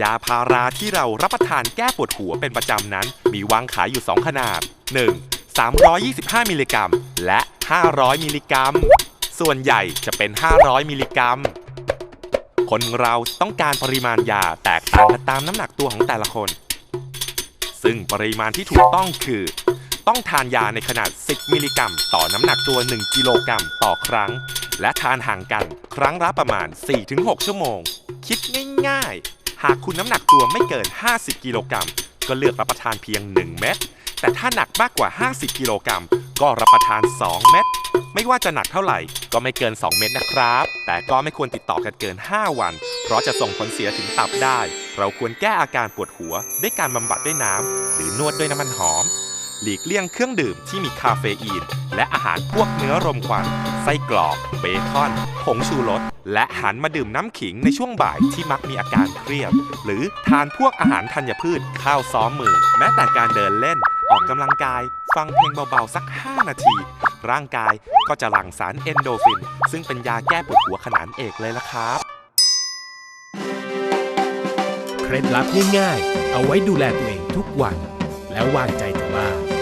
ยาพาราที่เรารับประทานแก้ปวดหัวเป็นประจำนั้น มีวางขายอยู่ 2 ขนาด 1. 325 มิลลิกรัม และ 500 มิลลิกรัม ส่วนใหญ่จะเป็น 500 มิลลิกรัม คนเราต้องการปริมาณยาแตกต่างกันตามน้ำหนักตัวของแต่ละคน ซึ่งปริมาณที่ถูกต้องคือ ต้องทานยาในขนาด 10 มิลลิกรัม ต่อน้ำหนักตัว 1 กิโลกรัมต่อครั้ง และทานห่างกันครั้งละประมาณ 4-6 ชั่วโมง คิดง่ายๆ หากคุณน้ำหนักตัวไม่เกิน 50 กิโลกรัมก็เลือกรับประทานเพียง 1 เม็ด แต่ถ้าหนักมากกว่า 50 กิโลกรัมก็รับประทาน 2 เม็ด ไม่ว่าจะหนักเท่าไหร่ก็ไม่เกิน 2 เม็ดนะครับ แต่ก็ไม่ควรติดต่อกันเกิน 5 วัน เพราะจะส่งผลเสียถึงตับได้ เราควรแก้อาการปวดหัว ด้วยการบำบัดด้วยน้ำหรือนวดด้วยน้ำมันหอม หลีกเลี่ยงเครื่องดื่มที่มีคาเฟอีน และอาหารพวกเนื้อรมควัน ไส้กรอกเบคอน ผงชูรส และหันมาดื่มน้ำขิงในช่วงบ่ายที่มักมีอาการเครียด หรือทานพวกอาหารธัญพืช ข้าวซ้อมมือ แม้แต่การเดินเล่น ออกกำลังกาย ฟังเพลงเบาๆ สัก 5 นาที ร่างกายก็จะหลั่งสารเอนโดฟิน ซึ่งเป็นยาแก้ปวดหัวขนานเอกเลยละครับเคล็ดลับง่ายๆ เอาไว้ดูแลตัวเองทุกวัน แล้ววางใจ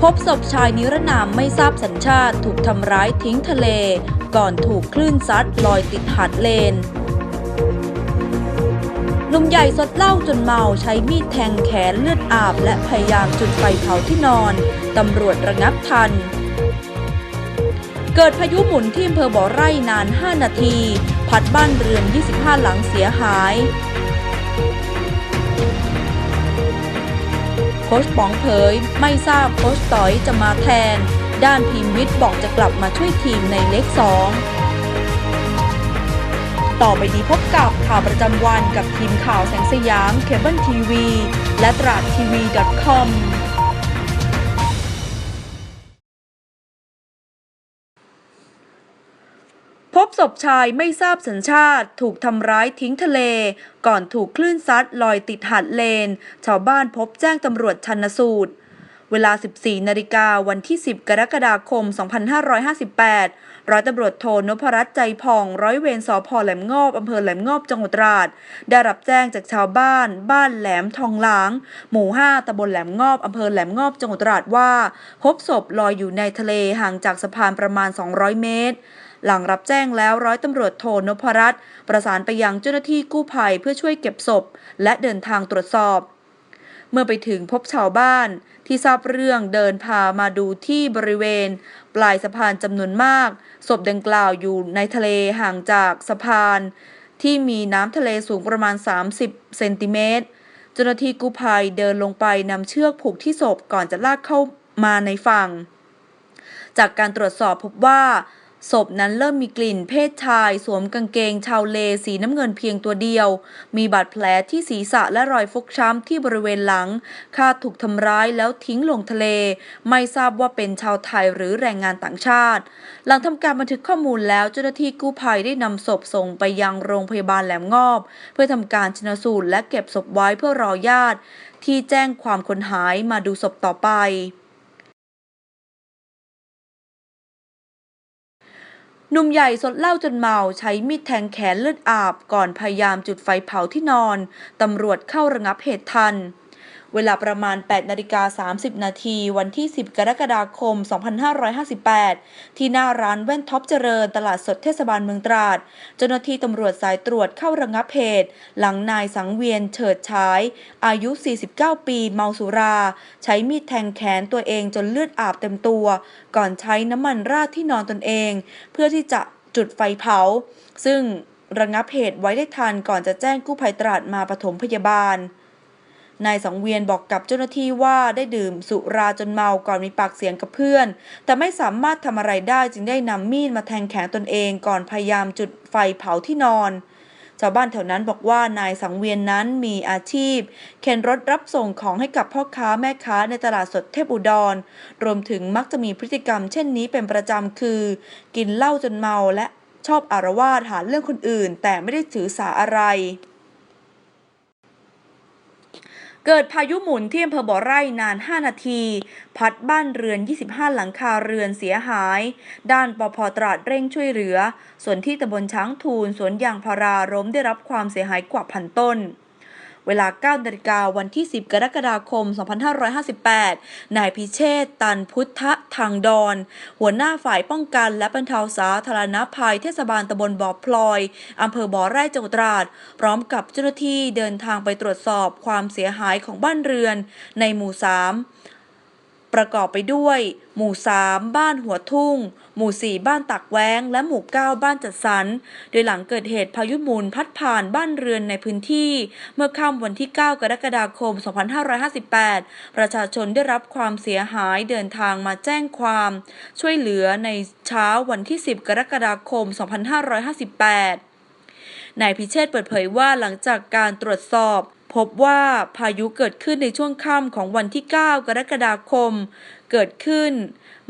พบศพชายนิรนามไม่ทราบสัญชาติถูกทำร้ายทิ้งทะเล ก่อนถูกคลื่นซัดลอยติดหาดเลนหนุ่มใหญ่สดเหล้าจนเมาใช้มีดแทงแขนเลือดอาบ และพยายามจุดไฟเผาที่นอน ตำรวจระงับทัน เกิดพายุหมุนที่อำเภอบ่อไร่นาน 5 นาที พัดบ้านเรือน 25 หลังเสียหาย โค้ชป๋องเผย ไม่ทราบโค้ชต่อยจะมาแทน ด้านพิมวิทย์บอกจะกลับมาช่วยทีมในเล็กสองต่อไปนี้พบกับข่าวประจำวันกับทีมข่าวแสงสยามเคเบิลทีวีและตราดทีวี .com ศพชายไม่ทราบสัญชาติถูกทำร้ายทิ้งทะเล ก่อนถูกคลื่นซัดลอยติดหาดเลน ชาวบ้านพบแจ้งตำรวจชันสูตร เวลา 14 นาฬิกาวันที่ 10 กรกฎาคม 2558 ร้อยตำรวจโทนพรัตน์ใจผ่อง ร้อยเวรสพแหลมงอบอำเภอแหลมงอบจังหวัดตราด ได้รับแจ้งจากชาวบ้าน บ้านแหลมทองหลาง หมู่ 5ตำบลแหลมงอบอำเภอแหลมงอบจังหวัดตราดว่า พบศพลอยอยู่ในทะเลห่างจากสะพานประมาณ 200 เมตร หลังรับแจ้งแล้วร้อยตำรวจโทนพรัตน์ประสานไปยังเจ้าหน้าที่กู้ภัยเพื่อช่วยเก็บศพ และเดินทางตรวจสอบ เมื่อไปถึงพบชาวบ้านที่ทราบเรื่องเดินพามาดูที่บริเวณ ปลายสะพานจำนวนมาก ศพดังกล่าวอยู่ในทะเลห่างจากสะพาน ที่มีน้ำทะเลสูงประมาณ 30 เซนติเมตรเจ้าหน้าที่กู้ภัยเดินลงไปนำเชือกผูกที่ศพก่อนจะลากเข้ามาในฝั่ง จากการตรวจสอบพบว่า ศพนั้นเริ่มมีกลิ่นเพศชาย สวมกางเกงชาวเลสีน้ำเงินเพียงตัวเดียว มีบาดแผลที่ศีรษะและรอยฟกช้ำที่บริเวณหลัง คาดถูกทำร้ายแล้วทิ้งลงทะเล ไม่ทราบว่าเป็นชาวไทยหรือแรงงานต่างชาติ หลังทำการบันทึกข้อมูลแล้วเจ้าหน้าที่กู้ภัยได้นำศพส่งไปยังโรงพยาบาลแหลมงอบ เพื่อทำการชนสูตรและเก็บศพไว้เพื่อรอญาติ ที่แจ้งความคนหายมาดูศพต่อไป หนุ่มใหญ่สดเหล้าจนเมาใช้มีดแทงแขนเลือดอาบก่อนพยายามจุดไฟเผาที่นอน ตำรวจเข้าระงับเหตุทัน เวลาประมาณ 8นาฬิกา30 นาที วันที่ 10 กรกฎาคม 2558 ที่หน้าร้านแว่นท็อปเจริญ ตลาดสดเทศบาลเมืองตราด เจ้าหน้าที่ตำรวจสายตรวจเข้าระงับเหตุหลังนายสังเวียนเฉิดฉาย อายุ 49 ปี เมาสุรา ใช้มีดแทงแขนตัวเองจนเลือดอาบเต็มตัว ก่อนใช้น้ำมันราดที่นอนตนเอง เพื่อที่จะจุดไฟเผา ซึ่งระงับเหตุไว้ได้ทันก่อนจะแจ้งกู้ภัยตราดมาปฐมพยาบาล นายสังเวียนบอกกับเจ้าหน้าที่ว่าได้ดื่มสุราจนเมาก่อนมีปากเสียงกับเพื่อน แต่ไม่สามารถทำอะไรได้จึงได้นำมีดมาแทงแขนตนเองก่อนพยายามจุดไฟเผาที่นอนชาวบ้านแถวนั้นบอกว่านายสังเวียนนั้นมีอาชีพ เข็นรถรับส่งของให้กับพ่อค้าแม่ค้าในตลาดสดเทพอุดร รวมถึงมักจะมีพฤติกรรมเช่นนี้เป็นประจำคือ กินเหล้าจนเมาและชอบอารวาสหาเรื่องคนอื่น แต่ไม่ได้ถือสาอะไร เกิดพายุหมุนที่อำเภอบ่อไร่นาน 5 นาที พัดบ้านเรือน 25 หลังคาเรือนเสียหาย ด้านปพตราดเร่งช่วยเหลือ ส่วนที่ตำบลช้างทูลสวนยางพาราล้มได้รับความเสียหายกว่าพันต้น เวลา9นาฬิกาวันที่ 10 กรกฎาคม 2558 นายพิเชษตันพุทธทางดอน หัวหน้าฝ่ายป้องกันและบรรเทาสาธารณภัยเทศบาลตำบลบ่อพลอยอำเภอบ่อไร่จังหวัดตราด พร้อมกับเจ้าหน้าที่เดินทางไปตรวจสอบความเสียหายของบ้านเรือนในหมู่ 3 ประกอบไปด้วย หมู่ 3 บ้านหัวทุ่ง หมู่ 4 บ้านตักแว้ง และหมู่ 9 บ้านจัดสรร โดยหลังเกิดเหตุพายุหมุนพัดผ่านบ้านเรือนในพื้นที่ เมื่อค่ำวันที่ 9 กรกฎาคม 2558 ประชาชนได้รับความเสียหายเดินทางมาแจ้งความ ช่วยเหลือในเช้าวันที่ 10 กรกฎาคม 2558นายพิเชษเปิดเผยว่าหลังจากการตรวจสอบ พบว่าพายุเกิดขึ้นในช่วงค่ำของวันที่ 9 กรกฎาคม เกิดขึ้น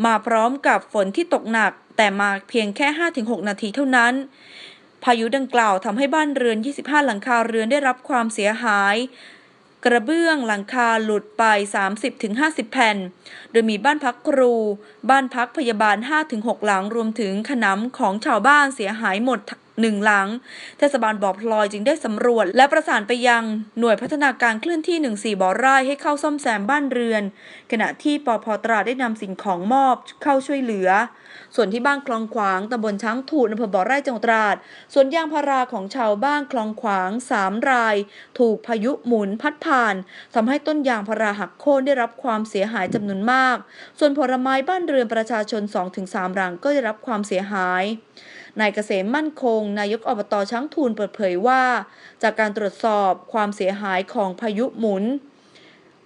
มาพร้อมกับฝนที่ตกหนัก แต่มาเพียงแค่ 5-6 นาทีเท่านั้น พายุดังกล่าวทำให้บ้านเรือน 25 หลังคาเรือนได้รับความเสียหาย กระเบื้องหลังคาหลุดไป 30-50 แผ่น โดยมีบ้านพักครู บ้านพักพยาบาล 5-6 หลังรวมถึงขนำของชาวบ้านเสียหายหมด หนึ่งหลัง เทศบาลบ่อพลอยจึงได้สำรวจ และประสานไปยังหน่วยพัฒนาการเคลื่อนที่ 14 บ่อไร่ให้เข้าซ่อมแซมบ้านเรือน ขณะที่ปอพตราได้นำสิ่งของมอบเข้าช่วยเหลือ ส่วนที่บ้านคลองขวางตำบลช้างถูดอำเภอบ่อไร่จังหวัดตราดสวนยางพาราของชาวบ้านคลองขวาง3ราย ถูกพายุหมุนพัดผ่านทำให้ต้นยางพาราหักโค่นได้รับความเสียหายจำนวนมาก ส่วนผลไม้บ้านเรือนประชาชน 2-3 รังก็ได้รับความเสียหาย นายเกษมมั่นคง นายกอบตช้างทูลเปิดเผยว่า จากการตรวจสอบความเสียหายของพายุหมุน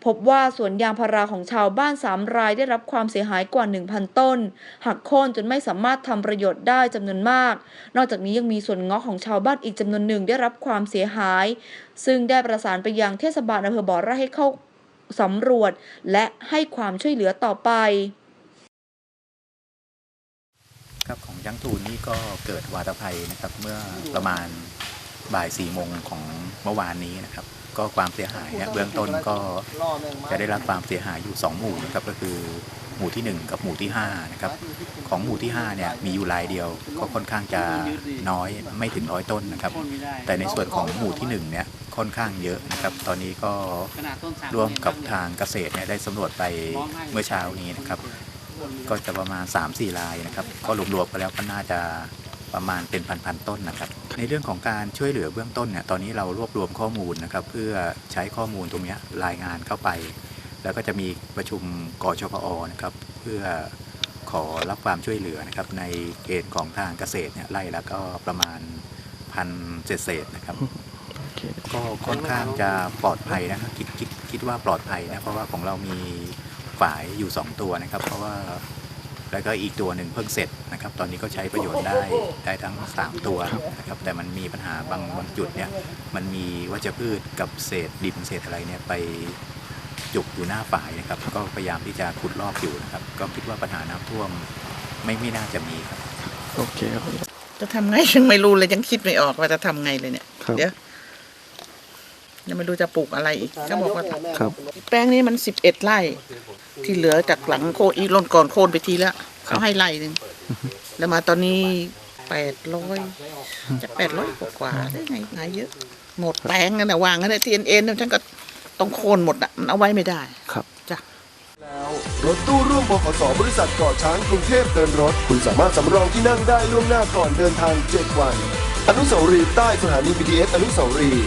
พบว่าสวนยางพาราของชาวบ้านสามรายได้รับความเสียหายกว่า 1,000 ต้น หักโค่นจนไม่สามารถทำประโยชน์ได้จำนวนมาก นอกจากนี้ยังมีส่วนเงาะของชาวบ้านอีกจำนวนหนึ่งได้รับความเสียหาย ซึ่งได้ประสานไปยังเทศบาลอำเภอบ่อไร่ให้เข้าสำรวจ และให้ความช่วยเหลือต่อไป ครับของยังตูนนี่ก็เกิดวาตภัยนะครับเมื่อประมาณบ่ายสี่โมงของเมื่อวานนี้นะครับ ก็ความเสียหายเนี่ยเบื้องต้นก็จะได้รับความเสียหายอยู่ 2 หมู่นะครับก็คือหมู่ที่ 1 กับหมู่ที่5นะครับของหมู่ที่5เนี่ยมีอยู่รายเดียวก็ค่อนข้างจะน้อยไม่ถึงร้อยต้นนะครับ แต่ในส่วนของหมู่ที่1เนี่ยค่อนข้างเยอะนะครับ ตอนนี้ก็ร่วมกับทางเกษตรเนี่ยได้สำรวจไปเมื่อเช้านี้นะครับ ก็จะประมาณ 3-4ลายนะครับก็รวมๆไปแล้วก็น่าจะประมาณเป็นพันๆต้นนะครับ ในเรื่องของการช่วยเหลือเบื้องต้นเนี่ยตอนนี้เรารวบรวมข้อมูลนะครับ เพื่อใช้ข้อมูลตรงเนี้ยรายงานเข้าไป แล้วก็จะมีประชุมกชพอนะครับ เพื่อขอรับความช่วยเหลือนะครับ ในเกณฑ์ของทางเกษตรเนี่ยไล่แล้วก็ประมาณพันเศษๆนะครับก็ค่อนข้างจะปลอดภัยนะครับคิดคิดคิดว่าปลอดภัยนะเพราะว่าของเรามี ฝายอยู่ 2 ตัวนะครับ เพราะว่าแล้วก็อีกตัวหนึ่งเพิ่งเสร็จนะครับ ตอนนี้ก็ใช้ประโยชน์ได้ได้ทั้ง 3 ตัวนะครับ แต่มันมีปัญหาบางบางจุดเนี่ยมันมีวัชพืชกับเศษดินเศษอะไรเนี่ยไปจุกอยู่หน้าฝายนะครับ ก็พยายามที่จะขุดลอกอยู่นะครับ ก็คิดว่าปัญหาน้ำท่วมไม่ไม่น่าจะมีครับ โอเคครับจะทำไงยังไม่รู้เลยยังคิดไม่ออกว่าจะทำไงเลยเนี่ยครับเดี๋ยว ยังไม่รู้จะปลูกอะไรอีกก็บอกว่าครับ แป้งนี้มันสิบเอ็ดไร่ ที่เหลือจากหลังโคนอีกล่นก่อนโคนไปทีแล้วเขาให้ไร่หนึ่งแล้วมาตอนนี้แปดร้อยจะแปดร้อยกว่าๆได้ไงไงเยอะ หมดแปลงนั่นแหละวางนั่นแหละทีเอ็นเอ็นฉันก็ต้องโคนหมดอะมันเอาไว้ไม่ได้ครับจ้ะแล้วรถตู้ร่วมบขสบริษัทเกาะช้างกรุงเทพเดินรถ คุณสามารถสำรองที่นั่งได้ล่วงหน้าก่อนเดินทาง 7 วัน อนุสาวรีย์ใต้สถานี BTS อนุสาวรีย์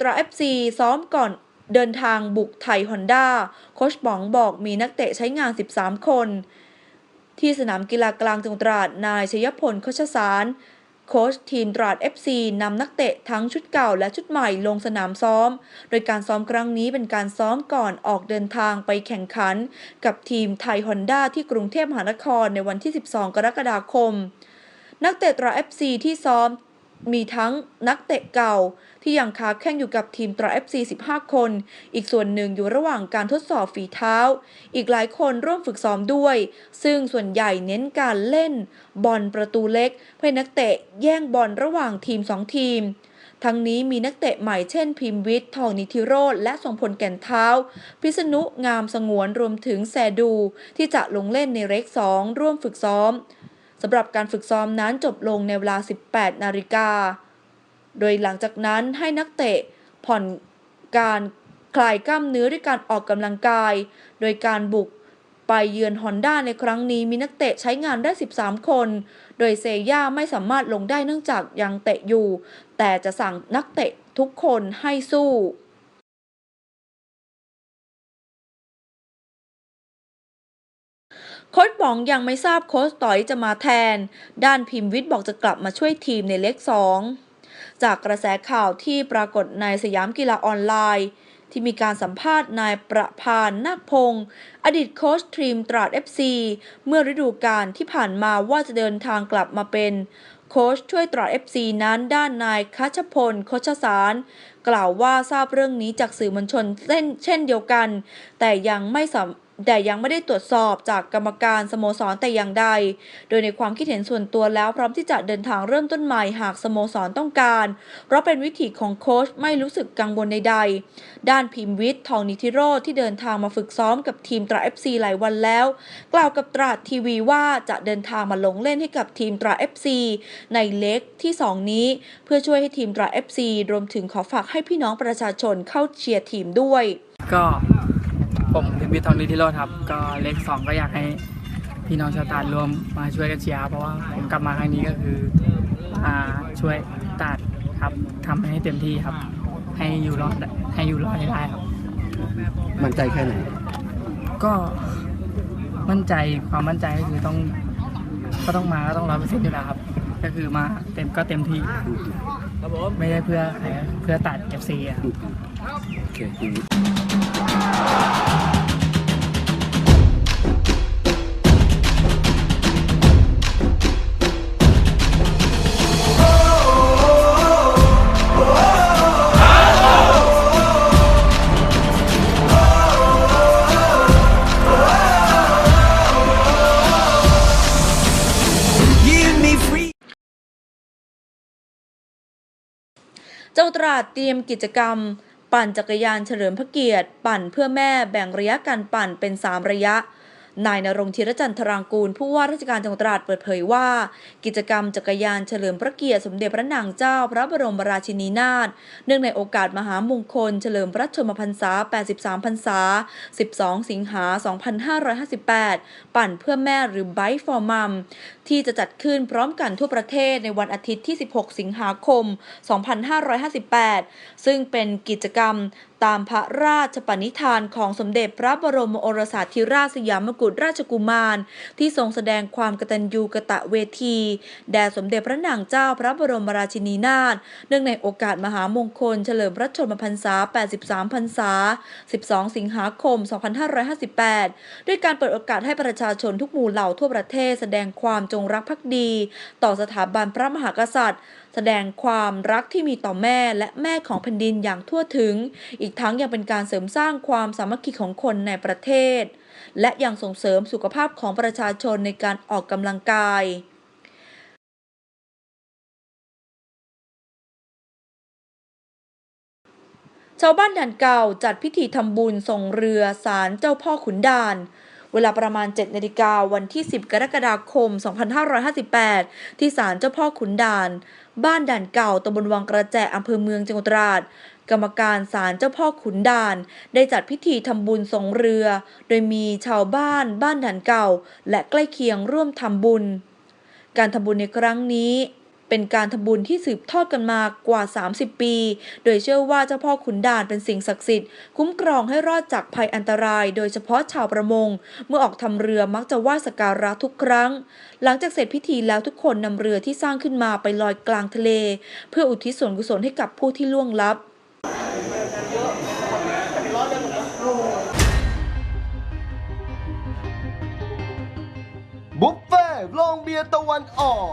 ตรา FC ซ้อมก่อนเดินทางบุกไทยฮอนด้าโคชป๋องบอกมีนักเตะใช้งาน 13 คน ที่สนามกีฬากลางจังหวัดตราดนายชยพลโคชสารโค้ชทีมตราด FC นำนักเตะทั้งชุดเก่าและชุดใหม่ลงสนามซ้อม โดยการซ้อมครั้งนี้เป็นการซ้อมก่อนออกเดินทางไปแข่งขัน กับทีมไทยฮอนด้าที่กรุงเทพมหานครในวันที่ 12 กรกฎาคม นักเตะตรา FC ที่ซ้อม มีทั้งนักเตะเก่าที่ยังค้าแข่งอยู่กับทีมตรา FC 15 คน อีกส่วนหนึ่งอยู่ระหว่างการทดสอบฝีเท้า อีกหลายคนร่วมฝึกซ้อมด้วย ซึ่งส่วนใหญ่เน้นการเล่น บอลประตูเล็กเพื่อนักเตะแย่งบอลระหว่างทีม 2 ทีมทั้งนี้มีนักเตะใหม่เช่นพิมพ์วิทย์ทองนิธิโรธและทรงพลแก่นเท้า พิษณุงามสงวนรวมถึงแซดู ที่จะลงเล่นในเรก2ร่วมฝึกซ้อม สำหรับการฝึกซ้อมนั้นจบลงในเวลา 18 นาฬิกา โดยหลังจากนั้นให้นักเตะผ่อนการคลายกล้ามเนื้อด้วยการออกกำลังกาย โดยการบุกไปเยือนฮอนด้าในครั้งนี้มีนักเตะใช้งานได้ 13 คน โดยเซย่าไม่สามารถลงได้เนื่องจากยังเตะอยู่ แต่จะสั่งนักเตะทุกคนให้สู้ โค้ชป๋องยังไม่ทราบโค้ชต่อยจะมาแทน ด้านพิมพ์วิทย์บอกจะกลับมาช่วยทีมในเล็กสองจากกระแสข่าวที่ปรากฏในสยามกีฬาออนไลน์ ที่มีการสัมภาษณ์นายประพานนาคพงศ์อดีตโค้ชทีมตราด FC เมื่อฤดูกาลที่ผ่านมาว่าจะเดินทางกลับมาเป็นโค้ชช่วยตราด FC นั้นด้านนายคัชพลโคชสาร กล่าวว่าทราบเรื่องนี้จากสื่อมวลชนเช่นเดียวกัน แต่ยังไม่สา แต่ยังไม่ได้ตรวจสอบจากกรรมการสโมสรแต่อย่างใด โดยในความคิดเห็นส่วนตัวแล้วพร้อมที่จะเดินทางเริ่มต้นใหม่หากสโมสรต้องการ เพราะเป็นวิถีของโค้ชไม่รู้สึกกังวลใดๆ ด้านพิมพ์วิทย์ทองนิธิโรธที่เดินทางมาฝึกซ้อมกับทีมตรา FC หลายวันแล้ว กล่าวกับตราดทีวีว่าจะเดินทางมาลงเล่นให้กับทีมตรา FC ในเล็กที่ 2 นี้ เพื่อช่วยให้ทีมตรา FC รวมถึงขอฝากให้พี่น้องประชาชนเข้าเชียร์ทีมด้วย ก็ ผมพิมพิธทองดีทิโรธครับ ก็เลขสองก็อยากให้พี่น้องชาวตาดรวมมาช่วยกันเชียร์เพราะว่าผมกลับมาครั้งนี้ก็คือมาช่วยตาดครับทำให้เต็มที่ครับ ให้อยู่รอดให้อยู่รอดให้ได้ครับ มั่นใจแค่ไหน ก็มั่นใจความมั่นใจก็คือต้องก็ต้องมาก็ต้องร้อยเปอร์เซ็นต์อยู่แล้วครับ ก็คือมาเต็มก็เต็มที่ ไม่ได้เพื่อใครเพื่อตัดเอฟซีครับโอ เคทีนี้เจ้าตราดเตรียมกิจกรรม ปั่นจักรยานเฉลิมพระเกียรติ ปั่นเพื่อแม่แบ่งระยะการปั่นเป็น 3 ระยะนายนรงธีรจันทรางกูล ผู้ว่าราชการจังหวัดตราดเปิดเผยว่า กิจกรรมจักรยานเฉลิมพระเกียรติสมเด็จพระนางเจ้าพระบรมราชินีนาถเนื่องในโอกาสมหามงคล เฉลิมพระชนมพรรษา 83 พรรษา 12 สิงหา 2558 ปั่นเพื่อแม่หรือ Bike for Mom ที่จะจัดขึ้นพร้อมกันทั่วประเทศในวันอาทิตย์ที่ 16 สิงหาคม 2558 ซึ่งเป็นกิจกรรมตามพระราชปณิธานของสมเด็จพระบรมโอรสาธิราชสยามกุฎราชกุมาร ที่ทรงแสดงความกตัญญูกะตะเวที แด่สมเด็จพระนางเจ้าพระบรมราชินีนาถเนื่องในโอกาสมหามงคล เฉลิมพระชนมพรรษา 83 พรรษา 12 สิงหาคม 2558 ด้วยการเปิดโอกาสให้ประชาชนทุกหมู่เหล่าทั่วประเทศแสดงความจงรักภักดี ต่อสถาบันพระมหากษัตริย์ แสดงความรักที่มีต่อแม่และแม่ของแผ่นดินอย่างทั่วถึง อีกทั้งยังเป็นการเสริมสร้างความสามัคคีของคนในประเทศ และยังส่งเสริมสุขภาพของประชาชนในการออกกำลังกายชาวบ้านด่านเก่าจัดพิธีทำบุญส่งเรือสารเจ้าพ่อขุนด่าน เวลาประมาณ7นาฬิกาวันที่ 10 กรกฎาคม 2558 ที่ศาลเจ้าพ่อขุนด่าน บ้านด่านเก่าตำบลวังกระแจอำเภอเมืองจังหวัดตราดกรรมการศาลเจ้าพ่อขุนด่าน ได้จัดพิธีทำบุญสงเรือ โดยมีชาวบ้านบ้านด่านเก่า และใกล้เคียงร่วมทำบุญ การทำบุญในครั้งนี้ เป็นการทำบุญที่สืบทอดกันมากว่า 30 ปี โดยเชื่อว่าเจ้าพ่อขุนด่านเป็นสิ่งศักดิ์สิทธิ์คุ้มครองให้รอดจากภัยอันตราย โดยเฉพาะชาวประมง เมื่อออกทำเรือมักจะไหว้สักการะทุกครั้ง หลังจากเสร็จพิธีแล้วทุกคนนำเรือที่สร้างขึ้นมาไปลอยกลางทะเล เพื่ออุทิศส่วนกุศลให้กับผู้ที่ล่วงลับบุฟเฟ่ต์โรงเบียร์ตะวันออก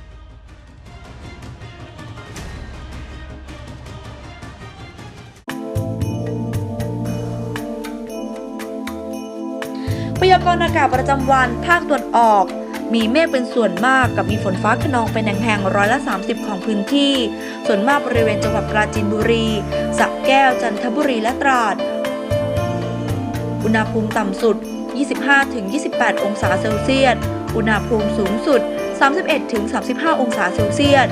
ยากรณ์อากาศประจำวันภาคตะวันออก มีเมฆเป็นส่วนมากกับมีฝนฟ้าขนองเป็นแห่งๆร้อยละ 30 ของพื้นที่ ส่วนมากบริเวณจังหวัดปราจีนบุรีสระแก้วจันทบุรีและตราด อุณหภูมิต่ำสุด 25-28 องศาเซลเซียส อุณหภูมิสูงสุด 31-35 องศาเซลเซียส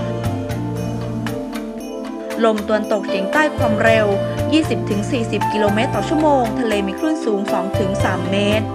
ลมตะวันตกเฉียงใต้ความเร็ว 20-40 กิโลเมตรต่อชั่วโมง ทะเลมีคลื่นสูง 2-3 เมตร